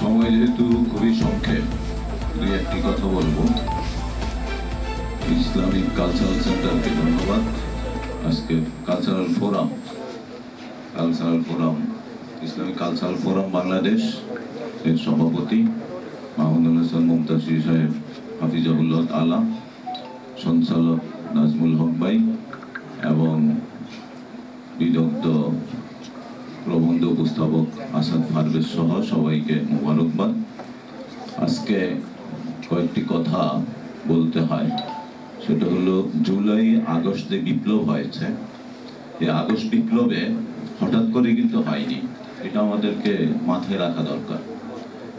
সময় যেহেতু খুবই সংক্ষেপ, দুই একটি কথা বলব। ইসলামিক কালচারাল সেন্টারকে ধন্যবাদ। আজকে cultural forum cultural forum Islamic cultural forum Bangladesh, এর সভাপতি মাহমুদুল হাসান মুমতাসির সাহেব হাফিজাবুল্লাহ আলা সঞ্চালক নাজমুল হক ভাই এবং বিদগ্ধ উপস্থাপক আসাদ ফারভেজ সহ সবাইকে মোবারকবাদ। আজকে কয়েকটি কথা বলতে হয়। সেটা হলো, জুলাই আগস্টে বিপ্লব হয়েছে। এই আগস্ট বিপ্লবে হঠাৎ করে কিন্তু হয়নি। এটা আমাদেরকে মাথায় রাখা দরকার।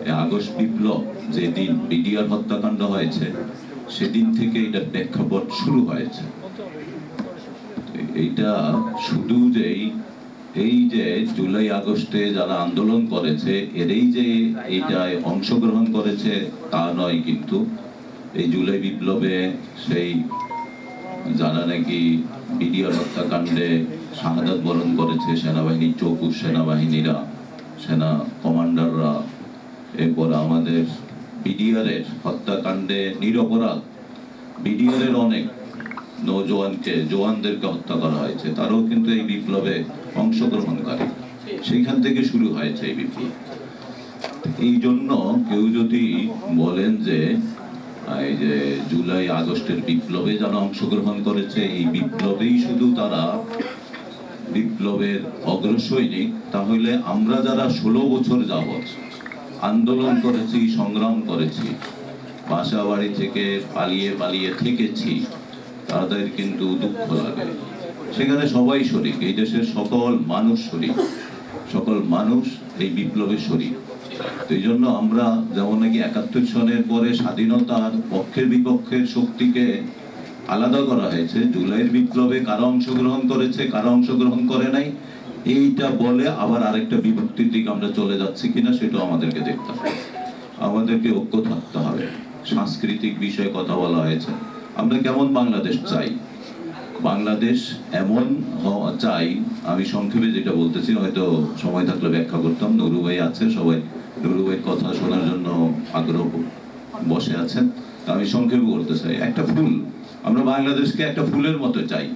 এই আগস্ট বিপ্লব যেদিন বিডিআর হত্যাকাণ্ড হয়েছে, সেদিন থেকে এটার প্রেক্ষাপট শুরু হয়েছে। এইটা শুধু যে এই- এই যে জুলাই আগস্টে যারা আন্দোলন করেছে এরই যে এইটায় অংশগ্রহণ করেছে, তা নয় কিন্তু। এই জুলাই বিপ্লবে সেই যারা নাকি বিডিআর হত্যাকাণ্ডে শাহাদাত বরণ করেছে সেনাবাহিনীর চৌকুশ সেনাবাহিনীরা, সেনা কমান্ডাররা, এরপর আমাদের বিডিআরের হত্যাকাণ্ডে নিরপরাধ। বিডিআরের অনেক নৌজওয়ানকে জওয়ানদেরকে হত্যা করা হয়েছে, তারাও কিন্তু এই বিপ্লবে অংশগ্রহণকারী। সেইখান থেকে শুরু হয়েছে এই বিপ্লব। এই জন্য কেউ যদি বলেন যে এই যে জুলাই, আগস্টের বিপ্লবে যারা অংশগ্রহণ করেছে, এই বিপ্লবেই শুধু তারা বিপ্লবের অগ্রসৈনিক তাহলে আমরা যারা ষোলো বছর যাবৎ আন্দোলন করেছি, সংগ্রাম করেছি বাসা বাড়ি থেকে পালিয়ে পালিয়ে থেকেছি তাদের কিন্তু দুঃখ লাগে। সেখানে সবাই শরিক, এই দেশের সকল মানুষ শরিক, সকল মানুষ এই বিপ্লবের শরিক। তো এই জন্য আমরা যেমন নাকি একাত্তর সনের পরে স্বাধীনতার পক্ষের বিপক্ষের শক্তিকে আলাদা করা হয়েছে, জুলাইয়ের বিপ্লবে কারা অংশগ্রহণ করেছে, কারা অংশগ্রহণ করে নাই, এইটা বলে আবার আরেকটা বিভক্তির দিকে আমরা চলে যাচ্ছি কিনা সেটাও আমাদেরকে দেখতে হবে। আমাদেরকে ঐক্য থাকতে হবে। সাংস্কৃতিক বিষয়ে কথা বলা হয়েছে। আমরা কেমন বাংলাদেশ চাই? বাংলাদেশ এমন হওয়া চাই, আমি সংক্ষেপে যেটা বলতেছি, হয়তো সময় থাকলে ব্যাখ্যা করতাম। নুরু ভাই আছে, সবাই নুরু ভাইয়ের কথা শোনার জন্য আগ্রহ বসে আছেন। আমি সংক্ষেপে বলতে চাই, একটা ফুল, আমরা বাংলাদেশকে একটা ফুলের মতো চাই।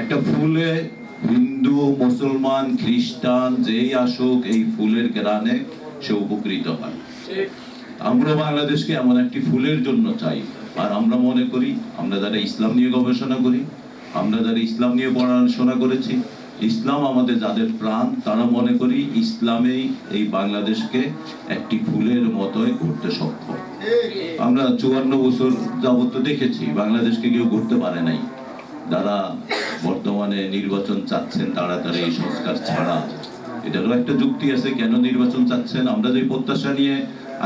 একটা ফুলে হিন্দু, মুসলমান, খ্রিস্টান, যেই আসুক, এই ফুলের গ্রানে সে উপকৃত হয়। আমরা বাংলাদেশকে এমন একটি ফুলের জন্য চাই। আর আমরা মনে করি, আমরা যারা ইসলাম নিয়ে গবেষণা করি, আমরা যারা ইসলাম নিয়ে পড়াশোনা করেছি, ইসলাম আমাদের যাদের প্রাণ, তারা মনে করি ইসলামেই এই বাংলাদেশকে একটি ফুলের মতোই করতে সক্ষম। আমরা চুয়ান্ন বছর যাবত দেখেছি, বাংলাদেশকে কেউ করতে পারে নাই। যারা বর্তমানে নির্বাচন চাচ্ছেন তাড়াতাড়ি এই সংস্কার ছাড়া। এটারও একটা যুক্তি আছে, কেন নির্বাচন চাচ্ছেন? আমরা যে প্রত্যাশা নিয়ে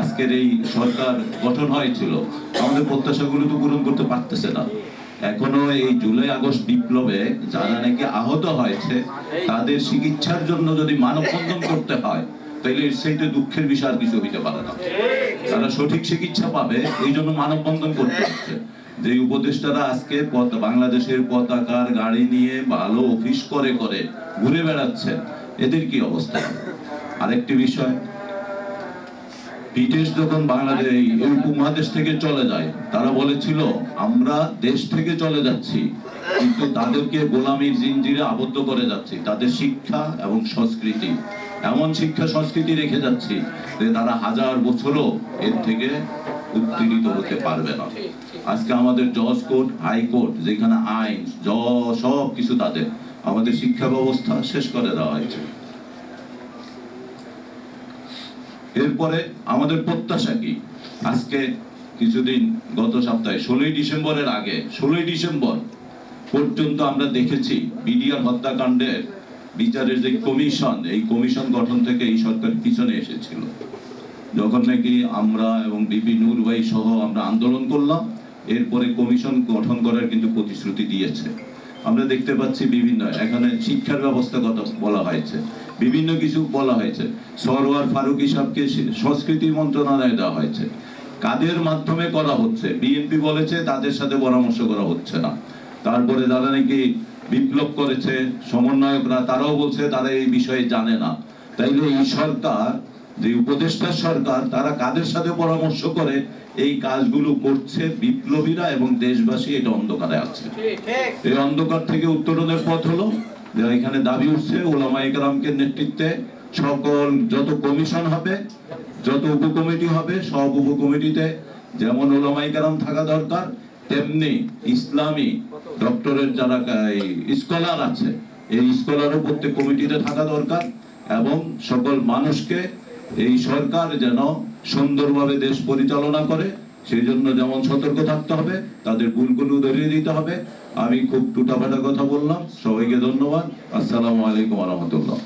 আজকের এই সরকার গঠন হয়েছিল আমাদের প্রত্যাশাগুলো তো পূরণ করতে পারতেছে না। এখনও এই জুলাই আগস্ট বিপ্লবে যারা নাকি আহত হয়েছে, তাদের চিকিৎসার জন্য যদি মানববন্ধন করতে হয়, তাহলে এর সেইটা দুঃখের বিষয় কিছু হইতে পারে না। তারা সঠিক চিকিৎসা পাবে, এই জন্য মানববন্ধন করতে হচ্ছে। যে উপদেষ্টারা আজকে বাংলাদেশের পতাকার গাড়ি নিয়ে ভালো অফিস করে করে ঘুরে বেড়াচ্ছে এদের কি অবস্থা? আরেকটি বিষয় ব্রিটিশ যখন বাংলাদেশ এই উপমহাদেশ থেকে চলে যায় তারা বলেছিল আমরা দেশ থেকে চলে যাচ্ছি কিন্তু তাদেরকে গোলামীর জিঞ্জিরে আবদ্ধ করে যাচ্ছি তাদের শিক্ষা এবং সংস্কৃতি। এমন শিক্ষা সংস্কৃতি রেখে যাচ্ছি যে তারা হাজার বছরও এর থেকে উত্তীর্ণ হতে পারবে না। আজকে আমাদের জজ কোর্ট হাইকোর্ট যেখানে আইন জ সব কিছু তাদের। আমাদের শিক্ষা ব্যবস্থা শেষ করে দেওয়া হয়েছে। এরপরে আমাদের প্রত্যাশা কি? আজকে কিছুদিন, গত সপ্তাহে, ষোলোই ডিসেম্বরের আগে, ষোলোই ডিসেম্বর পর্যন্ত আমরা দেখেছি বিডিআর হত্যাকাণ্ডের বিচারের যে কমিশন, এই কমিশন গঠন থেকে এই সরকার পিছনে এসেছিল। যখন নাকি আমরা এবং বিপি নূর ভাই সহ আমরা আন্দোলন করলাম, এরপরে কমিশন গঠন করার কিন্তু প্রতিশ্রুতি দিয়েছে। আমরা দেখতে পাচ্ছি বিভিন্ন, এখানে শিক্ষার ব্যবস্থা কথা বলা হয়েছে, বিভিন্ন কিছু বলা হয়েছে। সরোয়ার ফারুকি সাহেবকে সংস্কৃতি মন্ত্রণালয়ে দেওয়া হয়েছে। কাদের মাধ্যমে করা হচ্ছে? বিএনপি বলেছে, তাদের সাথে পরামর্শ করা হচ্ছে না। তারপরে যারা নাকি বিপ্লব করেছে, সমন্বয়করা, তারাও বলছে, তারা এই বিষয়ে জানে না। তাইলে এই সরকার যে উপদেষ্টা সরকার, তারা কাদের সাথে পরামর্শ করে এই কাজগুলো করছে বিপ্লবীরা এবং দেশবাসী এটা অন্ধকারে আছে? এই অন্ধকার থেকে উত্তরণের পথ হলো যে এখানে দাবি উঠছে ওলামা একরামকে নেতৃত্বে সকল যত কমিশন হবে, যত উপকমিটি হবে, সব উপকমিটিতে যেমন ওলামা একরাম থাকা দরকার, তেমনি ইসলামী ডক্টরের যারা স্কলার আছে, এই স্কলারও প্রত্যেক কমিটিতে থাকা দরকার এবং সকল মানুষকে এই সরকার যেন সুন্দরভাবে দেশ পরিচালনা করে, সেই জন্য যেমন সতর্ক থাকতে হবে, তাদের ভুলগুলো ধরিয়ে দিতে হবে। আমি খুব টুটাফাটা কথা বললাম, সবাইকে ধন্যবাদ। আসসালামু আলাইকুম রহমতুল্লাহ।